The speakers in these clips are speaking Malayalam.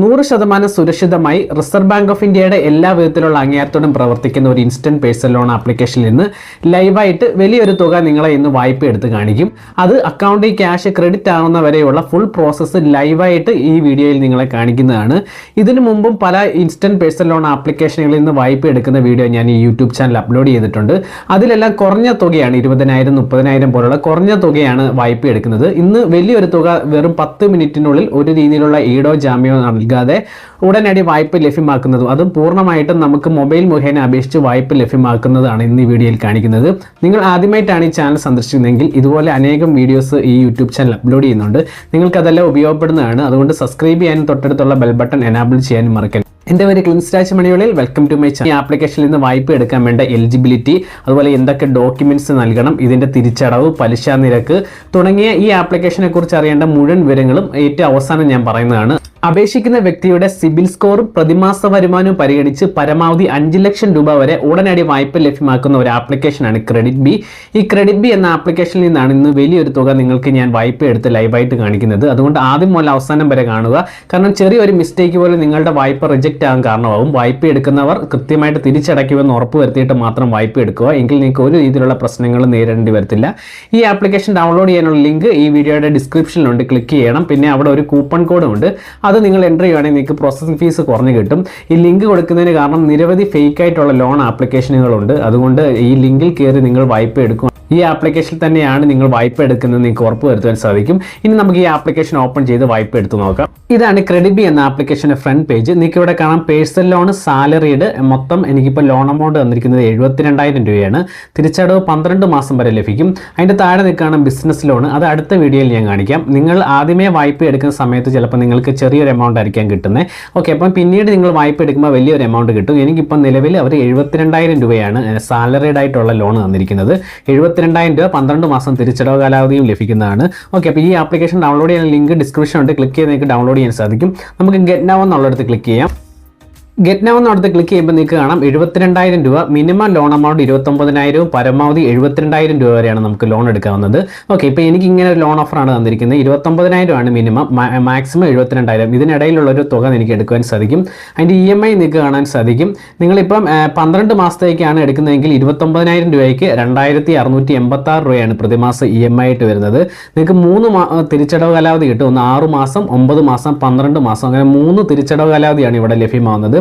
നൂറ് ശതമാനം സുരക്ഷിതമായി റിസർവ് ബാങ്ക് ഓഫ് ഇന്ത്യയുടെ എല്ലാ വിധത്തിലുള്ള അംഗീകാരത്തോടും പ്രവർത്തിക്കുന്ന ഒരു ഇൻസ്റ്റന്റ് പേഴ്സണൽ ലോൺ ആപ്ലിക്കേഷനിൽ നിന്ന് ലൈവായിട്ട് വലിയൊരു തുക നിങ്ങളെ ഇന്ന് വായ്പ എടുത്ത് കാണിക്കും. അത് അക്കൗണ്ടിൽ ക്യാഷ് ക്രെഡിറ്റ് ആവുന്ന വരെയുള്ള ഫുൾ പ്രോസസ്സ് ലൈവായിട്ട് ഈ വീഡിയോയിൽ നിങ്ങളെ കാണിക്കുന്നതാണ്. ഇതിനു മുമ്പും പല ഇൻസ്റ്റന്റ് പേഴ്സണൽ ലോൺ ആപ്ലിക്കേഷനുകളിൽ നിന്ന് വായ്പ എടുക്കുന്ന വീഡിയോ ഞാൻ ഈ യൂട്യൂബ് ചാനൽ അപ്ലോഡ് ചെയ്തിട്ടുണ്ട്. അതിലെല്ലാം കുറഞ്ഞ തുകയാണ് ഇരുപതിനായിരം മുപ്പതിനായിരം പോലുള്ള കുറഞ്ഞ തുകയാണ് വായ്പ എടുക്കുന്നത്. ഇന്ന് വലിയൊരു തുക വെറും പത്ത് മിനിറ്റിനുള്ളിൽ ഒരു രീതിയിലുള്ള ഈടോ ജാമ്യമോ നൽകാതെ ഉടനടി വായ്പ ലഭ്യമാക്കുന്നതും അതും പൂർണമായിട്ടും നമുക്ക് മൊബൈൽ മുഖേന അപേക്ഷിച്ച് വായ്പ ലഭ്യമാക്കുന്നതാണ് ഇന്ന് ഈ വീഡിയോയിൽ കാണിക്കുന്നത്. നിങ്ങൾ ആദ്യമായിട്ടാണ് ഈ ചാനൽ സന്ദർശിക്കുന്നതെങ്കിൽ ഇതുപോലെ അനേകം വീഡിയോസ് ഈ യൂട്യൂബ് ചാനൽ അപ്ലോഡ് ചെയ്യുന്നുണ്ട്. നിങ്ങൾക്കതെല്ലാം ഉപയോഗപ്പെടുന്നതാണ്. അതുകൊണ്ട് സബ്സ്ക്രൈബ് ചെയ്യാനും തൊട്ടടുത്തുള്ള ബെൽ ബട്ടൺ എനാബിൾ ചെയ്യാനും മറക്കരുത്. എന്റെ പേര് ക്ലിൻസ്റ്റാച്ച് മണിയോളിൽ വെൽക്കം ടു മൈ ചാനൽ ഈ ആപ്ലിക്കേഷനിൽ നിന്ന് വായ്പ എടുക്കാൻ വേണ്ട എലിജിബിലിറ്റി അതുപോലെ എന്തൊക്കെ ഡോക്യുമെന്റ്സ് നൽകണം ഇതിന്റെ തിരിച്ചടവ് പലിശ നിരക്ക് തുടങ്ങിയ ഈ ആപ്ലിക്കേഷനെ കുറിച്ച് അറിയേണ്ട മുഴുവൻ വിവരങ്ങളും ഏറ്റവും അവസാനം ഞാൻ പറയുന്നതാണ്. അപേക്ഷിക്കുന്ന വ്യക്തിയുടെ സിബിൽ സ്കോറും പ്രതിമാസ വരുമാനവും പരിഗണിച്ച് പരമാവധി അഞ്ച് ലക്ഷം രൂപ വരെ ഉടനടി വായ്പ ലഭ്യമാക്കുന്ന ഒരു ആപ്ലിക്കേഷനാണ് ക്രെഡിറ്റ് ബി ഈ ക്രെഡിറ്റ് ബി എന്ന ആപ്ലിക്കേഷനിൽ നിന്നാണ് ഇന്ന് വലിയൊരു തുക നിങ്ങൾക്ക് ഞാൻ വായ്പ എടുത്ത് ലൈവായിട്ട് കാണിക്കുന്നത്. അതുകൊണ്ട് ആദ്യം മുതൽ അവസാനം വരെ കാണുക. കാരണം ചെറിയൊരു മിസ്റ്റേക്ക് പോലും നിങ്ങളുടെ വായ്പ റിജക്റ്റ് ആകാൻ കാരണമാകും. വായ്പ എടുക്കുന്നവർ കൃത്യമായിട്ട് തിരിച്ചടയ്ക്കുമെന്ന് ഉറപ്പ് വരുത്തിയിട്ട് മാത്രം വായ്പ എടുക്കുക. എങ്കിൽ നിങ്ങൾക്ക് ഒരു രീതിയിലുള്ള പ്രശ്നങ്ങൾ നേരിടേണ്ടി വരത്തില്ല. ഈ ആപ്ലിക്കേഷൻ ഡൗൺലോഡ് ചെയ്യാനുള്ള ലിങ്ക് ഈ വീഡിയോയുടെ ഡിസ്ക്രിപ്ഷനിലുണ്ട്. ക്ലിക്ക് ചെയ്യണം. പിന്നെ അവിടെ ഒരു കൂപ്പൺ കോഡും ഉണ്ട്. അത് നിങ്ങൾ എന്റർ ചെയ്യുകയാണെങ്കിൽ നിങ്ങൾക്ക് പ്രോസസ്സിംഗ് ഫീസ് കുറഞ്ഞു കിട്ടും. ഈ ലിങ്ക് കൊടുക്കുന്നതിന് കാരണം നിരവധി ഫേക്ക് ആയിട്ടുള്ള ലോൺ ആപ്ലിക്കേഷനുകളുണ്ട്. അതുകൊണ്ട് ഈ ലിങ്കിൽ കയറി നിങ്ങൾ വായ്പ എടുക്കും ഈ ആപ്ലിക്കേഷനിൽ തന്നെയാണ് നിങ്ങൾ വായ്പ എടുക്കുന്നത് നിങ്ങൾക്ക് ഉറപ്പ് വരുത്താൻ സാധിക്കും. ഇനി നമുക്ക് ഈ ആപ്ലിക്കേഷൻ ഓപ്പൺ ചെയ്ത് വായ്പ എടുത്ത് നോക്കാം. ഇതാണ് ക്രെഡിബി എന്ന ആപ്ലിക്കേഷന്റെ ഫ്രണ്ട് പേജ് നിങ്ങൾക്ക് ഇവിടെ കാണാം പേഴ്സണൽ ലോൺ സാലറിയുടെ മൊത്തം എനിക്കിപ്പോൾ ലോൺ എമൗണ്ട് തന്നിരിക്കുന്നത് എഴുപത്തിരണ്ടായിരം രൂപയാണ്. തിരിച്ചടവ് പന്ത്രണ്ട് മാസം വരെ ലഭിക്കും. അതിന്റെ താഴെ നിൽക്കുകയാണ് ബിസിനസ് ലോൺ അത് അടുത്ത വീഡിയോയിൽ ഞാൻ കാണിക്കാം. നിങ്ങൾ ആദ്യമേ വായ്പ എടുക്കുന്ന സമയത്ത് ചിലപ്പോൾ നിങ്ങൾക്ക് ചെറിയൊരു എമൗണ്ട് ആയിരിക്കാം കിട്ടുന്നത് ഓക്കെ അപ്പം പിന്നീട് നിങ്ങൾ വായ്പ എടുക്കുമ്പോൾ വലിയൊരു എമൗണ്ട് കിട്ടും. എനിക്കിപ്പം നിലവിൽ അവർ എഴുപത്തിരണ്ടായിരം രൂപയാണ് സാലറിഡ് ആയിട്ടുള്ള ലോൺ തന്നിരിക്കുന്നത്. എഴുപത്തിരണ്ടായിരം രൂപ പന്ത്രണ്ട് മാസം തിരിച്ചടവ് കാലാവധിയും ലഭിക്കുന്നതാണ്. ഓക്കെ അപ്പോൾ ഈ ആപ്ലിക്കേഷൻ ഡൗൺലോഡ് ചെയ്യാൻ ലിങ്ക് ഡിസ്ക്രിപ്ഷൻ ഉണ്ട്. ക്ലിക്ക് ചെയ്ത് നിങ്ങൾക്ക് ഡൗൺലോഡ് ചെയ്യാൻ സാധിക്കും. നമുക്ക് ഗെറ്റ് നൗ എന്നുള്ളിടത്ത് ക്ലിക്ക് ചെയ്യാം. ഗെറ്റ് നൗ എന്നടുത്ത് ക്ലിക്ക് ചെയ്യുമ്പോൾ നിങ്ങൾക്ക് കാണാം എഴുപത്തിരണ്ടായിരം രൂപ മിനിമം ലോൺ എമൗണ്ട് ഇരുപത്തൊമ്പതിനായിരവും പരമാവധി എഴുപത്തിരണ്ടായിരം രൂപ വരെയാണ് നമുക്ക് ലോൺ എടുക്കാവുന്നത്. ഓക്കെ ഇപ്പോൾ എനിക്ക് ഇങ്ങനെ ഒരു ലോൺ ഓഫറാണ് തന്നിരിക്കുന്നത്. ഇരുപത്തൊമ്പതിനായിരം ആണ് മിനിമം മാക്സിമം എഴുപത്തിരണ്ടായിരം. ഇതിനിടയിലുള്ള ഒരു തുക എനിക്ക് എടുക്കുവാൻ സാധിക്കും. അതിന്റെ ഇ എം ഐ നിങ്ങൾക്ക് കാണാൻ സാധിക്കും. നിങ്ങളിപ്പം പന്ത്രണ്ട് മാസത്തേക്കാണ് എടുക്കുന്നതെങ്കിൽ ഇരുപത്തൊമ്പതിനായിരം രൂപയ്ക്ക് രണ്ടായിരത്തി അറുന്നൂറ്റി എൺപത്തി ആറ് രൂപയാണ് പ്രതിമാസം ഇ എം ഐ ആയിട്ട് വരുന്നത്. നിങ്ങൾക്ക് മൂന്ന് തിരിച്ചടവ് കാലാവധി കിട്ടും. ഒന്ന് ആറ് മാസം ഒമ്പത് മാസം പന്ത്രണ്ട് മാസം. അങ്ങനെ മൂന്ന് തിരിച്ചടവ് കാലാവധിയാണ് ഇവിടെ ലഭ്യമാവുന്നത്.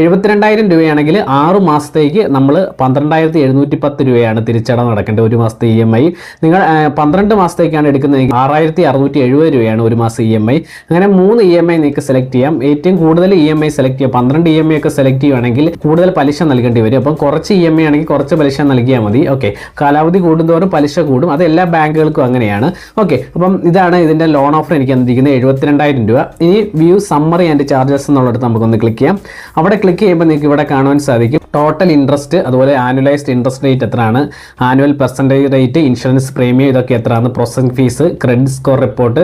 എഴുപത്തിരണ്ടായിരം രൂപയാണെങ്കിൽ ആറ് മാസത്തേക്ക് നമ്മൾ പന്ത്രണ്ടായിരത്തി എഴുന്നൂറ്റി പത്ത് രൂപയാണ് തിരിച്ചടവ് നടക്കേണ്ടത്. ഒരു മാസത്തെ ഇ എം ഐ. നിങ്ങൾ പന്ത്രണ്ട് മാസത്തേക്കാണ് എടുക്കുന്നതെങ്കിൽ ആറായിരത്തി അറുന്നൂറ്റി എഴുപത് രൂപയാണ് ഒരു മാസം ഇ എം ഐ. അങ്ങനെ മൂന്ന് ഇ എം ഐ നിങ്ങൾക്ക് സെലക്ട് ചെയ്യാം. ഏറ്റവും കൂടുതൽ ഇ എം ഐ സെലക്ട് ചെയ്യാം. പന്ത്രണ്ട് ഇ എം ഐ ഒക്കെ സെലക്ട് ചെയ്യുവാണെങ്കിൽ കൂടുതൽ പലിശ നൽകേണ്ടി വരും. അപ്പം കുറച്ച് ഇ എം ഐ ആണെങ്കിൽ കുറച്ച് പലിശ നൽകിയാൽ മതി. ഓക്കെ കാലാവധി കൂടുന്തോറും പലിശ കൂടും. അത് എല്ലാ ബാങ്കുകൾക്കും അങ്ങനെയാണ്. ഓക്കെ അപ്പം ഇതാണ് ഇതിന്റെ ലോൺ ഓഫർ എനിക്ക് തന്നിരിക്കുന്നത്. എഴുപത്തിരണ്ടായിരം രൂപ. ഇനി വ്യൂ സമ്മറി ആൻഡ് ചാർജസ് എന്നുള്ളിടത്ത് നമുക്കൊന്ന് ക്ലിക്ക് ചെയ്യാം. അവിടെ ക്ലിക്ക് ചെയ്യുമ്പോൾ നിങ്ങൾക്ക് ഇവിടെ കാണുവാൻ സാധിക്കും. ടോട്ടൽ ഇൻട്രസ്റ്റ് അതുപോലെ ആനുവലൈസ്ഡ് ഇൻട്രസ്റ്റ് റേറ്റ് എത്രയാണ്? Annual percentage rate insurance premium ഇതൊക്കെ എത്രയാണ്? Processing fees credit score report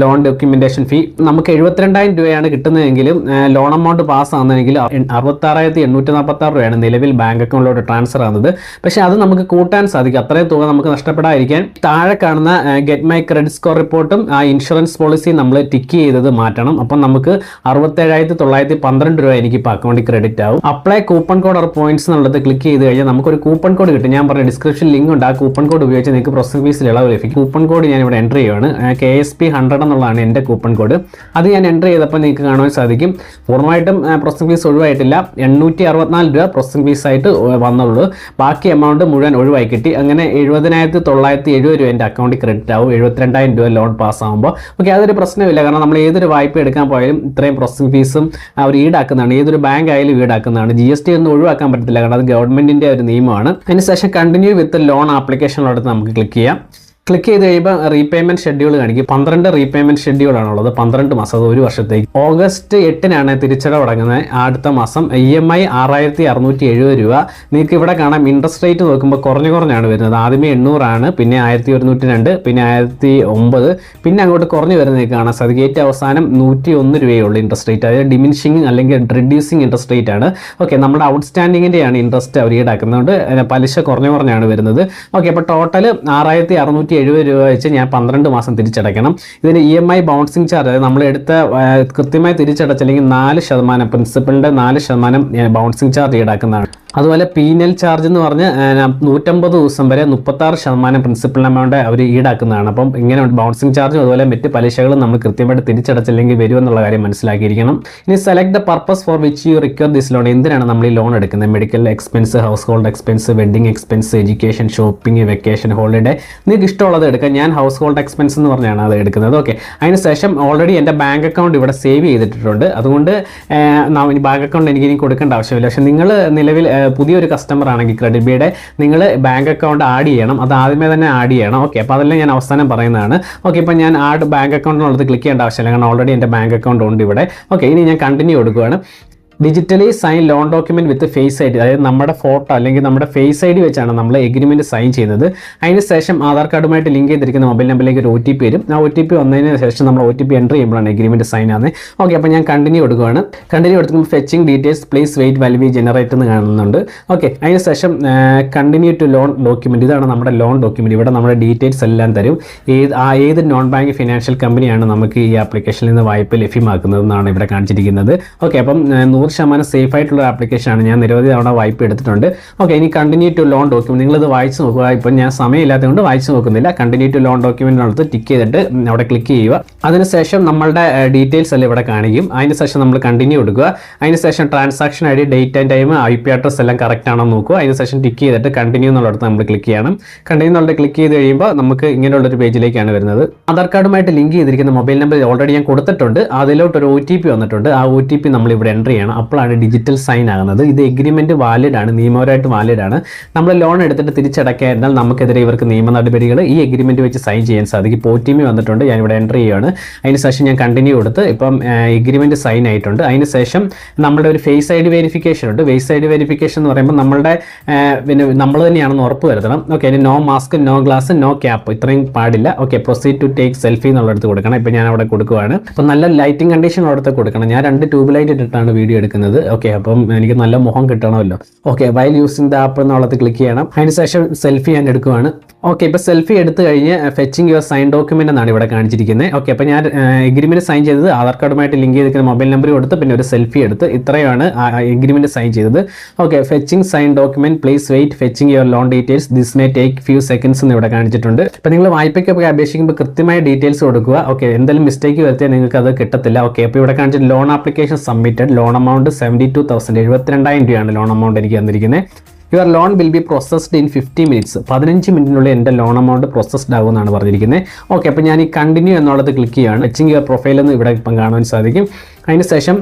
loan documentation fee നമുക്ക് എഴുപത്തിരണ്ടായിരം രൂപയാണ് കിട്ടുന്നതെങ്കിലും ലോൺ എമൗണ്ട് പാസ് ആകുന്നതെങ്കിൽ അറുപത്താറായിരത്തി എണ്ണൂറ്റി നാൽപ്പത്താറ് രൂപയാണ് നിലവിൽ ബാങ്ക് അക്കൗണ്ടിലോട്ട് ട്രാൻസ്ഫർ ആകുന്നത് പക്ഷേ അത് നമുക്ക് കൂട്ടാൻ സാധിക്കും. അത്രയും തുക നമുക്ക് നഷ്ടപ്പെടാതിരിക്കാൻ താഴെ കാണുന്ന ഗെറ്റ് മൈ ക്രെഡിറ്റ് സ്കോർ റിപ്പോർട്ടും ആ ഇൻഷുറൻസ് പോളിസി നമ്മൾ ടിക്ക് ചെയ്തത് മാറ്റണം. അപ്പം നമുക്ക് അറുപത്തേഴായിരത്തി തൊള്ളായിരത്തി പന്ത്രണ്ട് രൂപ എനിക്ക് ഇപ്പോൾ അക്കൗണ്ടിൽ ക്രെഡിറ്റ് ആവും. Apply coupon code or points എന്നുള്ളത് ക്ലിക്ക് ചെയ്ത് കഴിഞ്ഞാൽ നമുക്ക് ഒരു കൂപ്പൺ കോഡ് കിട്ടും. ഞാൻ പറഞ്ഞ ഡിസ്ക്രിപ്ഷൻ ലിങ്ക് ഉണ്ട്. ആ കൂപ്പൺ കോഡ് ഉപയോഗിച്ച് നിങ്ങൾക്ക് പ്രോസസ് ഫീസിൽ ഇളവ് ലഭിക്കും. കൂപ്പൺ കോഡ് ഞാൻ ഇവിടെ എന്റർ ചെയ്യുകയാണ് കെ എസ് പി ഹൺഡ്രഡ് എന്നുള്ളതാണ് എന്റെ കൂപ്പൺ കോഡ് അത് ഞാൻ എന്റർ ചെയ്തപ്പോൾ നിങ്ങൾക്ക് കാണാൻ സാധിക്കും. പൂർണമായിട്ടും പ്രോസസിംഗ് ഫീസ് ഒഴിവായിട്ടില്ല. എണ്ണൂറ്റി അറുപത്തിനാല് രൂപ പ്രോസസിംഗ് ഫീസ് ആയിട്ട് വന്നുള്ളൂ. ബാക്കി എമൗണ്ട് മുഴുവൻ ഒഴിവായി കിട്ടി. അങ്ങനെ എഴുപതിനായിരത്തി തൊള്ളായിരത്തി എഴുപത് രൂപ എന്റെ അക്കൗണ്ടിൽ ക്രെഡിറ്റ് ആവും. എഴുപത്തിരണ്ടായിരം രൂപ ലോൺ പാസ് ആകുമ്പോൾ ഓക്കെ അതൊരു പ്രശ്നമില്ല. കാരണം നമ്മൾ ഏതൊരു വായ്പ എടുക്കാൻ പോയാലും ഇത്രയും പ്രോസസിംഗ് ഫീസും അവർ ഈടാക്കുന്നതാണ്. ഏതൊരു ബാങ്ക് ആയാലും ഈടാക്കുന്നതാണ്. ജി എസ് ടി ഒന്നും ഒഴിവാക്കാൻ പറ്റത്തില്ല. കാരണം അത് ഗവൺമെന്റിന്റെ ഒരു നിയമമാണ്. അതിനുശേഷം കണ്ടിന്യൂ വിത്ത് ലോൺ ആപ്ലിക്കേഷനിലോട്ട് നമുക്ക് ക്ലിക്ക് ചെയ്യാം. ക്ലിക്ക് ചെയ്ത് കഴിയുമ്പോൾ റീപേയ്മെന്റ് ഷെഡ്യൂൾ കാണിക്കും. പന്ത്രണ്ട് ഷെഡ്യൂൾ ആണുള്ളത്. പന്ത്രണ്ട് മാസം അത് ഒരു വർഷത്തേക്ക്. ഓഗസ്റ്റ് എട്ടിനാണ് തിരിച്ചടവ് തുടങ്ങുന്നത് അടുത്ത മാസം ഇ എം ഐ ആറായിരത്തി അറുന്നൂറ്റി എഴുപത് രൂപ. നിങ്ങൾക്ക് ഇവിടെ കാണാം. ഇൻട്രസ്റ്റ് റേറ്റ് നോക്കുമ്പോൾ കുറഞ്ഞു കുറഞ്ഞാണ് വരുന്നത്. ആദ്യമേ എണ്ണൂറാണ് പിന്നെ ആയിരത്തി ഒരുന്നൂറ്റി രണ്ട് പിന്നെ ആയിരത്തി ഒമ്പത് പിന്നെ അങ്ങോട്ട് കുറഞ്ഞു വരുന്നത് കാണാം. സാധിക്കും അവസാനം നൂറ്റി ഒന്ന് രൂപയേ ഇൻട്രസ്റ്റ് റേറ്റ് അതായത് ഡിമിനിഷിങ് അല്ലെങ്കിൽ റിഡ്യൂസിങ് ഇൻട്രസ്റ്റ് റേറ്റ് ആണ്. ഓക്കെ നമ്മുടെ ഔട്ട്സ്റ്റാൻഡിങ്ങിന്റെയാണ് ഇൻട്രസ്റ്റ് അവർ ഈടാക്കുന്നതുകൊണ്ട് പലിശ കുറഞ്ഞു കുറഞ്ഞാണ് വരുന്നത്. ഓക്കെ അപ്പോൾ ടോട്ടൽ ആറായിരത്തി അറുന്നൂറ്റി അറുന്നൂറ്റി എഴുപത് രൂപ വെച്ച് ഞാൻ പന്ത്രണ്ട് മാസം തിരിച്ചടയ്ക്കണം. ഇതിന് E M I bouncing charge അതായത് നമ്മൾ എടുത്ത കൃത്യമായി തിരിച്ചടച്ചില്ലെങ്കിൽ നാല് ശതമാനം പ്രിൻസിപ്പളിന്റെ നാല് ശതമാനം ബൗൺസിങ് ചാർജ് ഈടാക്കുന്നതാണ്. അതുപോലെ പീനൽ ചാർജ് എന്ന് പറഞ്ഞ് നൂറ്റമ്പത് ദിവസം വരെ മുപ്പത്താറ് ശതമാനം പ്രിൻസിപ്പൽ എമൗണ്ട് അവർ ഈടാക്കുന്നതാണ്. അപ്പം ഇങ്ങനെ ബൗൺസിങ് ചാർജും അതുപോലെ മറ്റ് പലിശകളും നമ്മൾ കൃത്യമായിട്ട് തിരിച്ചടച്ചില്ലെങ്കിൽ വരുമെന്നുള്ള കാര്യം മനസ്സിലാക്കിയിരിക്കണം. ഇനി select the purpose for which you require this loan എന്തിനാണ് നമ്മൾ ഈ ലോൺ എടുക്കുന്നത്? Medical expense household expense wedding expense education shopping vacation holiday നിങ്ങൾക്ക് ഇഷ്ടമുള്ളത് എടുക്കാം. ഞാൻ ഹൗസ് ഹോൾഡ് എക്സ്പെൻസ് എന്ന് പറഞ്ഞാണ് അത് എടുക്കുന്നത്. ഓക്കെ അതിന് ശേഷം ഓൾറെഡി എന്റെ ബാങ്ക് അക്കൗണ്ട് ഇവിടെ സേവ് ചെയ്തിട്ടുണ്ട്. അതുകൊണ്ട് ബാങ്ക് അക്കൗണ്ട് എനിക്ക് ഇനി കൊടുക്കേണ്ട ആവശ്യമില്ല. പക്ഷേ നിങ്ങൾ നിലവിൽ പുതിയൊരു കസ്റ്റമർ ആണെങ്കിൽ ക്രെഡിറ്റ് ബിയുടെ നിങ്ങൾ ബാങ്ക് അക്കൗണ്ട് ആഡ് ചെയ്യണം. അത് ആദ്യമേ തന്നെ ആഡ് ചെയ്യണം. ഓക്കെ അപ്പോൾ അതെല്ലാം ഞാൻ അവസാനം പറയുന്നതാണ്. ഓക്കെ ഇപ്പോൾ ഞാൻ ആഡ് ബാങ്ക് അക്കൗണ്ടിനുള്ളത് ക്ലിക്ക് ചെയ്യേണ്ട ആവശ്യമില്ല. കാരണം ഓൾറെഡി എന്റെ ബാങ്ക് അക്കൗണ്ട് ഉണ്ട് ഇവിടെ. ഓക്കെ ഇനി ഞാൻ കണ്ടിന്യൂ കൊടുക്കുകയാണ്. Digitally sign loan document with face I D അതായത് നമ്മുടെ ഫോട്ടോ അല്ലെങ്കിൽ നമ്മുടെ ഫേസ് ഐ ഡി വെച്ചാണ് നമ്മൾ എഗ്രിമെന്റ് സൈൻ ചെയ്യുന്നത്. അതിന് ശേഷം ആധാർ കാർഡുമായിട്ട് ലിങ്ക് ചെയ്തിരിക്കുന്ന മൊബൈൽ നമ്പറിലേക്ക് ഒരു ഒ ടി പി വരും. ആ ഒ ടി പി വന്നതിന് ശേഷം നമ്മൾ ഒ ടി പി എന്റർ ചെയ്യുമ്പോഴാണ് എഗ്രിമെന്റ് സൈൻ ആകുന്നത് ഓക്കെ അപ്പോൾ ഞാൻ കണ്ടിന്യൂ കൊടുക്കുകയാണ് കണ്ടിന്യൂ കൊടുക്കുമ്പോൾ fetching details please wait value generate എന്ന് കാണുന്നുണ്ട്. ഓക്കെ അതിന് ശേഷം കണ്ടിന്യൂ ടു ലോൺ ഡോക്യുമെന്റ് ഇതാണ് നമ്മുടെ ലോൺ ഡോക്യുമെന്റ് ഇവിടെ നമ്മുടെ ഡീറ്റെയിൽസ് എല്ലാം തരും. ഏത് ആ ഏത് നോൺ ബാങ്ക് ഫിനാൻഷ്യൽ കമ്പനിയാണ് നമുക്ക് ഈ ആപ്ലിക്കേഷനിൽ നിന്ന് വായ്പ ലഭ്യമാക്കുന്നത് എന്നാണ് ഇവിടെ കാണിച്ചിരിക്കുന്നത്. ഓക്കെ അപ്പം നൂറ് ശതമാനം സേഫ് ആയിട്ടുള്ള ആപ്ലിക്കേഷനാണ് ഞാൻ നിരവധി തവണ വായ്പ എടുത്തിട്ടുണ്ട്. ഓക്കെ ഇനി കണ്ടിന്യൂ ടു ലോൺ ഡോക്യുമെന്റ് നിങ്ങളിത് വായിച്ച് നോക്കുക. ഇപ്പം ഞാൻ സമയമില്ലാത്തതുകൊണ്ട് വായിച്ച് നോക്കുന്നില്ല. കണ്ടിന്യൂ ടു ലോൺ ഡോക്യുമെന്റിനടുത്ത് ടിക്ക് ചെയ്തിട്ട് അവിടെ ക്ലിക്ക് ചെയ്യുക. അതിനുശേഷം നമ്മളുടെ ഡീറ്റെയിൽസ് എല്ലാം ഇവിടെ കാണിക്കും. അതിന് ശേഷം നമ്മൾ കണ്ടിന്യൂ എടുക്കുക. അതിന് ശേഷം transaction I D date and time I P address എല്ലാം കറക്റ്റ് ആണോ നോക്കുക. അതിന് ശേഷം ടിക്ക് ചെയ്തിട്ട് കണ്ടിന്യൂ എന്നുള്ളിടത്ത് നമ്മൾ ക്ലിക്ക് ചെയ്യണം. കണ്ടിന്യൂ എന്നുള്ളത് ക്ലിക്ക് ചെയ്ത് കഴിയുമ്പോൾ നമുക്ക് ഇങ്ങനെയുള്ളൊരു പേജിലേക്കാണ് വരുന്നത്. ആധാർ കാർഡുമായിട്ട് ലിങ്ക് ചെയ്തിരിക്കുന്ന മൊബൈൽ നമ്പർ ഓൾറെഡി ഞാൻ കൊടുത്തിട്ടുണ്ട്. അതിലോട്ട് ഒരു ഒ ടി പി വന്നിട്ടുണ്ട്. ആ ഒ ടി പി നമ്മൾ ഇവിടെ എന്റർ ചെയ്യണം. അപ്പോഴാണ് ഡിജിറ്റൽ സൈൻ ആകുന്നത്. ഇത് എഗ്രിമെന്റ് വാലിഡ് ആണ് നിയമപരമായിട്ട് വാലിഡ് ആണ്. നമ്മൾ ലോൺ എടുത്തിട്ട് തിരിച്ചടയ്ക്കാതിരുന്നാൽ നമുക്കെതിരെ ഇവർക്ക് നിയമ നടപടികൾ ഈ എഗ്രിമെന്റ് വെച്ച് സൈൻ ചെയ്യാൻ സാധിക്കും. ഒ വന്നിട്ടുണ്ട് ഞാൻ ഇവിടെ എന്റർ ചെയ്യുകയാണ് അതിന് ശേഷം ഞാൻ കണ്ടിന്യൂ കൊടുത്ത് ഇപ്പം എഗ്രിമെന്റ് സൈൻ ആയിട്ടുണ്ട്. അതിന് ശേഷം നമ്മുടെ ഒരു ഫേസ് ഐ ഡി വെരിഫിക്കേഷൻ ഉണ്ട്. ഫേസ് ഐ ഡി വെരിഫിക്കേഷൻ എന്ന് പറയുമ്പോൾ നമ്മളുടെ പിന്നെ നമ്മൾ തന്നെയാണെന്ന് ഉറപ്പ് വരുത്തണം. ഓക്കെ അതിന് no mask no glass no cap ഇത്രയും പാടില്ല. Okay proceed to take selfie എന്നുള്ള എന്നുള്ളടത്ത് കൊടുക്കണം. ഇപ്പം ഞാൻ അവിടെ കൊടുക്കുവാണ്. അപ്പം നല്ല ലൈറ്റിംഗ് കണ്ടീഷൻ അവിടുത്തെ കൊടുക്കണം. ഞാൻ രണ്ട് ട്യൂബ് ലൈറ്റ് ഇട്ടിട്ടാണ് വീഡിയോ എടുക്കുന്നത്. ഓക്കെ അപ്പം എനിക്ക് നല്ല മുഖം കിട്ടണമല്ലോ. Okay while using the app എന്നുള്ളത് ക്ലിക്ക് ചെയ്യണം. അതിന് ശേഷം സെൽഫി ഞാൻ എടുക്കുവാണ്. ഓക്കെ ഇപ്പൊ സെൽഫി എടുത്തു കഴിഞ്ഞ് ഫെച്ചിങ് യുവർ സൈൻ ഡോക്യുമെന്റ് എന്നാണ് ഇവിടെ കാണിച്ചിരിക്കുന്നത്. ഓക്കെ അപ്പോൾ ഞാൻ എഗ്രിമെന്റ് സൈൻ ചെയ്തത് ആധാർ കാർഡുമായിട്ട് ലിങ്ക് ചെയ്തിരിക്കുന്ന മൊബൈൽ നമ്പർ കൊടുത്ത് പിന്നെ ഒരു സെൽഫി എടുത്ത് ഇത്രയാണ് എഗ്രിമെന്റ് സൈൻ ചെയ്തത്. Okay fetching sign document please wait fetching your loan details this may take few seconds എന്ന് ഇവിടെ കാണിച്ചിട്ടുണ്ട്. ഇപ്പൊ നിങ്ങൾ വായ്പയ്ക്കൊക്കെ അപേക്ഷിക്കുമ്പോൾ കൃത്യമായ ഡീറ്റെയിൽസ് കൊടുക്കുക. ഓക്കെ എന്തെങ്കിലും മിസ്റ്റേക്ക് വരുത്തിയാൽ നിങ്ങൾക്ക് അത് കിട്ടത്തില്ല. ഓക്കെ അപ്പോൾ ഇവിടെ കാണിച്ചിട്ട് loan application submitted loan seventy two thousand എഴുപത്തിരണ്ടായിരം രൂപയാണ് ലോൺ എമൗണ്ട് എനിക്ക് തന്നിരിക്കുന്നത് your loan will be processed in fifty minutes പതിനഞ്ച് മിനിറ്റിനുള്ളിൽ എന്റെ ലോൺ എമൗണ്ട് പ്രോസസ്ഡ് ആകുമെന്നാണ് പറഞ്ഞിരിക്കുന്നത് ഓക്കെ അപ്പോൾ ഞാൻ ഈ കണ്ടിന്യൂ എന്നുള്ളത് ക്ലിക്ക് ചെയ്യുകയാണ് ടച്ചിങ് യുവർ പ്രൊഫൈൽ എന്ന് ഇവിടെ ഇപ്പം കാണാൻ സാധിക്കും. അതിന് ശേഷം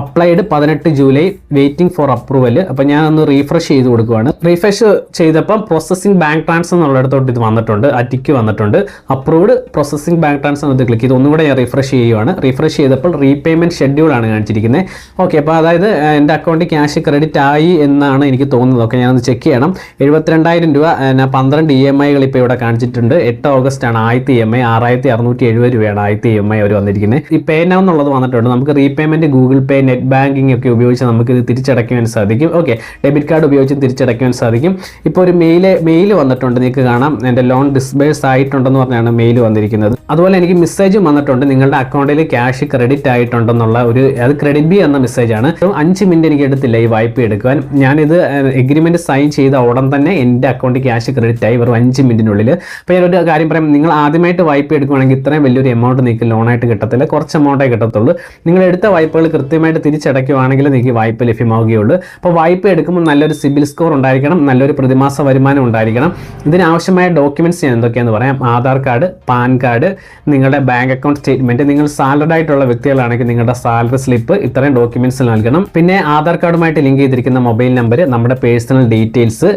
അപ്ലൈഡ് പതിനെട്ട് ജൂലൈ വെയിറ്റിംഗ് ഫോർ അപ്രൂവൽ അപ്പോൾ ഞാൻ ഒന്ന് റീഫ്രഷ് ചെയ്ത് കൊടുക്കുവാണ്. റീഫ്രഷ് ചെയ്തപ്പം പ്രോസസ്സിംഗ് ബാങ്ക് ട്രാൻസ്ഫർ എന്നുള്ളിടത്തോട്ട് ഇത് വന്നിട്ടുണ്ട്. അറ്റിക്ക് വന്നിട്ടുണ്ട്. അപ്രൂവ്ഡ് പ്രോസസ്സിംഗ് ബാങ്ക് ട്രാൻസ്ഫർ എന്നത് ക്ലിക്ക് ചെയ്ത് ഒന്നുകൂടെ ഞാൻ റീഫ്രഷ് ചെയ്യുവാണ്. റീഫ്രഷ് ചെയ്തപ്പോൾ റീപേയ്മെന്റ് ഷെഡ്യൂൾ ആണ് കാണിച്ചിരിക്കുന്നത്. ഓക്കെ അപ്പോൾ അതായത് എന്റെ അക്കൗണ്ടിൽ ക്യാഷ് ക്രെഡിറ്റ് ആയി എന്നാണ് എനിക്ക് തോന്നുന്നത്. ഓക്കെ ഞാനൊന്ന് ചെക്ക് ചെയ്യണം. എഴുപത്തിരണ്ടായിരം രൂപ ഞാൻ പന്ത്രണ്ട് ഇ എം ഐകൾ ഇപ്പോൾ ഇവിടെ കാണിച്ചിട്ടുണ്ട്. എട്ട് ഓഗസ്റ്റ് ആണ് ആയിരത്തി ഇ എം ഐ ആറായിരത്തി അറുന്നൂറ്റി എഴുപത് രൂപയാണ് ആയിരത്തി ഇ എം ഐ അവർ വന്നിരിക്കുന്നത്. ഈ പേ നൗ എന്നുള്ളത് വന്നിട്ടുണ്ട്. നമുക്ക് repayment Google Pay net banking ഒക്കെ ഉപയോഗിച്ച് നമുക്ക് ഇത് തിരിച്ചടയ്ക്കുവാൻ സാധിക്കും. ഓക്കെ ഡെബിറ്റ് കാർഡ് ഉപയോഗിച്ച് തിരിച്ചടയ്ക്കുവാൻ സാധിക്കും. ഇപ്പോൾ ഒരു മെയിൽ മെയിൽ വന്നിട്ടുണ്ട് നിങ്ങൾക്ക് കാണാം. എന്റെ ലോൺ ഡിസ്ബേഴ്സ് ആയിട്ടുണ്ടെന്ന് പറഞ്ഞാണ് മെയിൽ വന്നിരിക്കുന്നത്. അതുപോലെ എനിക്ക് മെസ്സേജും വന്നിട്ടുണ്ട്. നിങ്ങളുടെ അക്കൗണ്ടിൽ ക്യാഷ് ക്രെഡിറ്റ് ആയിട്ടുണ്ടെന്നുള്ള ഒരു അത് ക്രെഡിറ്റ് ബി എന്ന മെസ്സേജാണ് അഞ്ച് മിനിറ്റ് എനിക്ക് എടുത്തില്ല ഈ വായ്പ എടുക്കുവാൻ. ഞാനിത് എഗ്രിമെന്റ് സൈൻ ചെയ്ത ഉടൻ തന്നെ എന്റെ അക്കൗണ്ട് ക്യാഷ് ക്രെഡിറ്റ് ആയി വെറും അഞ്ച് മിനിറ്റിനുള്ളിൽ അപ്പോൾ ഞാനൊരു കാര്യം പറയാം. നിങ്ങൾ ആദ്യമായിട്ട് വായ്പ എടുക്കുകയാണെങ്കിൽ ഇത്രയും വലിയൊരു എമൗണ്ട് നിങ്ങൾക്ക് ലോണായിട്ട് കിട്ടത്തില്ല. കുറച്ച് എമൗണ്ടേ കിട്ടത്തുള്ളൂ. നിങ്ങൾ എടുത്ത വായ്പകൾ കൃത്യമായിട്ട് തിരിച്ചടയ്ക്കുവാണെങ്കിൽ നിങ്ങൾക്ക് വായ്പ ലഭ്യമാവുകയുള്ളൂ. അപ്പോൾ വായ്പ എടുക്കുമ്പോൾ നല്ലൊരു സിബിൽ സ്കോർ ഉണ്ടായിരിക്കണം നല്ലൊരു പ്രതിമാസ വരുമാനം ഉണ്ടായിരിക്കണം. ഇതിനാവശ്യമായ ഡോക്യുമെന്റ്സ് ഞാൻ എന്തൊക്കെയാണെന്ന് പറയാം. ആധാർ കാർഡ് പാൻ കാർഡ് നിങ്ങളുടെ ബാങ്ക് അക്കൗണ്ട് സ്റ്റേറ്റ്മെന്റ് നിങ്ങൾ സാലറി ആയിട്ടുള്ള വ്യക്തികളാണെങ്കിൽ നിങ്ങളുടെ സാലറി സ്ലിപ്പ് ഇത്രയും ഡോക്യുമെന്റ്സ് നൽകണം. പിന്നെ ആധാർ കാർഡുമായിട്ട് ലിങ്ക് ചെയ്തിരിക്കുന്ന മൊബൈൽ നമ്പർ നമ്മുടെ പേഴ്സണൽ ഡീറ്റെയിൽസ്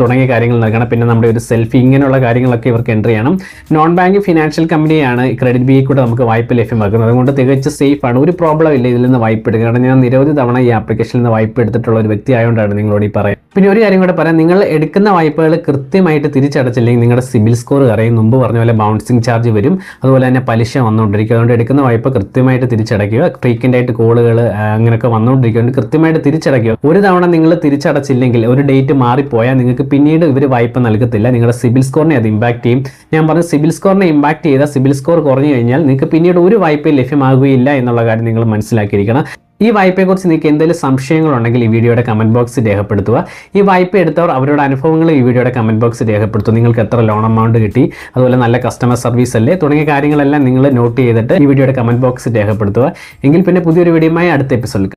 തുടങ്ങിയ കാര്യങ്ങൾ നൽകണം. പിന്നെ നമ്മുടെ ഒരു സെൽഫി ഇങ്ങനെയുള്ള കാര്യങ്ങളൊക്കെ ഇവർക്ക് എന്റർ ചെയ്യണം. നോൺ ബാങ്കിങ് ഫിനാൻഷ്യൽ കമ്പനിയാണ് ക്രെഡിറ്റ് ബി കൂടെ നമുക്ക് വായ്പ ലഭ്യമാക്കുന്നത്. അതുകൊണ്ട് തികച്ച് സേഫ് ആണ്. ഒരു പ്രോബ്ലം ഇല്ല ഇതിൽ നിന്ന് വായ്പ എടുക്കുക കാരണം ഞാൻ നിരവധി തവണ ഈ ആപ്ലിക്കേഷനിൽ നിന്ന് വായ്പ എടുത്തിട്ടുള്ള ഒരു വ്യക്തി ആയതുകൊണ്ടാണ് നിങ്ങളോട് ഈ പറയാം പിന്നെ ഒരു കാര്യം കൂടെ പറയാം. നിങ്ങൾ എടുക്കുന്ന വായ്പകൾ കൃത്യമായിട്ട് തിരിച്ചടച്ചില്ലെങ്കിൽ നിങ്ങളുടെ സിബിൽ സ്കോർ കറിയും മുമ്പ് പറഞ്ഞ പോലെ ബൗൺസിങ് ചാർജ് വരും. അതുപോലെ തന്നെ പലിശ വന്നുകൊണ്ടിരിക്കും. അതുകൊണ്ട് എടുക്കുന്ന വായ്പ കൃത്യമായിട്ട് തിരിച്ചടയ്ക്കുക. ഫ്രീക്വന്റ് ആയിട്ട് കോളുകൾ അങ്ങനെയൊക്കെ വന്നുകൊണ്ടിരിക്കുന്നുണ്ട് കൃത്യമായിട്ട് തിരിച്ചടയ്ക്കുക. ഒരു തവണ നിങ്ങൾ തിരിച്ചടച്ചില്ലെങ്കിൽ ഒരു ഡേറ്റ് മാറിപ്പോയാൽ നിങ്ങൾക്ക് പിന്നീട് ഇവർ വായ്പ നൽകത്തില്ല. നിങ്ങളുടെ സിബിൽ സ്കോറിനെ അത് ഇമ്പാക്ട് ചെയ്യും. ഞാൻ പറഞ്ഞ സിബിൽ സ്കോറിനെ ഇമ്പാക്ട് ചെയ്താൽ സിബിൽ സ്കോർ കുറഞ്ഞു കഴിഞ്ഞാൽ നിങ്ങൾക്ക് പിന്നീട് ഒരു വായ്പയും ലഭ്യമാകുകയില്ല എന്നുള്ള കാര്യം നിങ്ങൾ മനസ്സിലാക്കിയിരിക്കണം. ഈ വായ്പയെക്കുറിച്ച് നിങ്ങൾക്ക് എന്തെങ്കിലും സംശയങ്ങളുണ്ടെങ്കിൽ ഈ വീഡിയോയുടെ കമന്റ് ബോക്സ് രേഖപ്പെടുത്തുക. ഈ വായ്പ എടുത്തവർ അവരുടെ അനുഭവങ്ങൾ ഈ വീഡിയോയുടെ കമന്റ് ബോക്സ് രേഖപ്പെടുത്തും. നിങ്ങൾക്ക് എത്ര ലോൺ എമൗണ്ട് കിട്ടി അതുപോലെ നല്ല കസ്റ്റമർ സർവീസ് അല്ലേ തുടങ്ങിയ കാര്യങ്ങളെല്ലാം നിങ്ങൾ നോട്ട് ചെയ്തിട്ട് ഈ വീഡിയോയുടെ കമന്റ് ബോക്സ് രേഖപ്പെടുത്തുക. എങ്കിൽ പിന്നെ പുതിയൊരു വീഡിയോയുമായി അടുത്ത എപ്പിസോഡിൽ